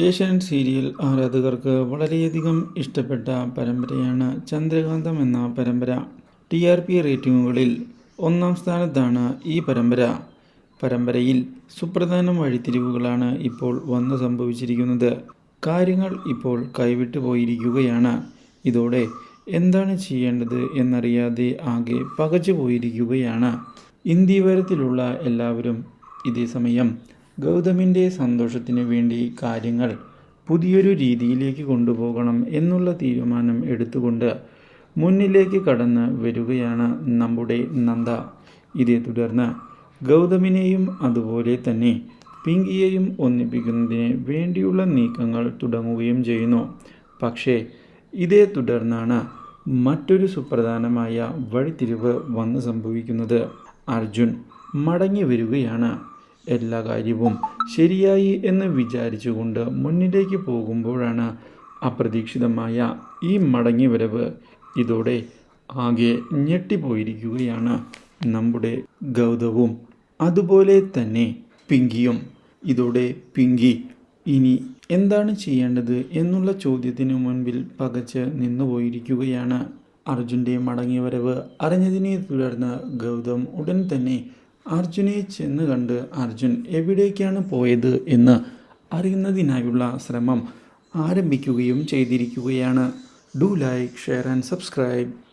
Asianet serial ആരാധകർക്ക് വളരെയധികം ഇഷ്ടപ്പെട്ട പരമ്പരയാണ് ചന്ദ്രകാന്തം എന്ന പരമ്പര. ടി ആർ പി റേറ്റിംഗുകളിൽ ഒന്നാം സ്ഥാനത്താണ് ഈ പരമ്പര. പരമ്പരയിൽ സുപ്രധാന വഴിത്തിരിവുകളാണ് ഇപ്പോൾ വന്നു സംഭവിച്ചിരിക്കുന്നത്. കാര്യങ്ങൾ ഇപ്പോൾ കൈവിട്ടു പോയിരിക്കുകയാണ്. ഇതോടെ എന്താണ് ചെയ്യേണ്ടത് എന്നറിയാതെ ആകെ പകച്ചു പോയിരിക്കുകയാണ്. ഇന്ത്യവരത്തിലുള്ള എല്ലാവരും ഇതേ സമയം ഗൗതമിന്റെ സന്തോഷത്തിന് വേണ്ടി കാര്യങ്ങൾ പുതിയൊരു രീതിയിലേക്ക് കൊണ്ടുപോകണം എന്നുള്ള തീരുമാനം എടുത്തുകൊണ്ട് മുന്നിലേക്ക് കടന്ന് വരികയാണ് നമ്മുടെ നന്ദ. ഇതേ തുടർന്ന് ഗൗതമിനെയും അതുപോലെ തന്നെ പിങ്കിയെയും ഒന്നിപ്പിക്കുന്നതിന് വേണ്ടിയുള്ള നീക്കങ്ങൾ തുടങ്ങുകയും ചെയ്യുന്നു. പക്ഷേ ഇതേ തുടർന്നാണ് മറ്റൊരു സുപ്രധാനമായ വഴിത്തിരിവ് വന്ന് സംഭവിക്കുന്നത്. അർജുൻ മടങ്ങി വരികയാണ്. എല്ലാ കാര്യവും ശരിയായി എന്ന് വിചാരിച്ചുകൊണ്ട് മുന്നിലേക്ക് പോകുമ്പോഴാണ് അപ്രതീക്ഷിതമായ ഈ മടങ്ങിവരവ്. ഇതോടെ ആകെ ഞെട്ടിപ്പോയിരിക്കുകയാണ് നമ്മുടെ ഗൗതവും അതുപോലെ തന്നെ പിങ്കിയും. ഇതോടെ പിങ്കി ഇനി എന്താണ് ചെയ്യേണ്ടത്? എന്നുള്ള ചോദ്യത്തിന് മുൻപിൽ പകച്ച് നിന്നുപോയിരിക്കുകയാണ്. അർജുന്റെ മടങ്ങിവരവ് അറിഞ്ഞതിനെ തുടർന്ന് ഗൗതം ഉടൻ തന്നെ അർജുനെ ചെന്ന് കണ്ട് അർജുൻ എവിടേക്കാണ് പോയത് എന്ന് അറിയുന്നതിനായുള്ള ശ്രമം ആരംഭിക്കുകയും ചെയ്തിരിക്കുകയാണ്. Do like share and subscribe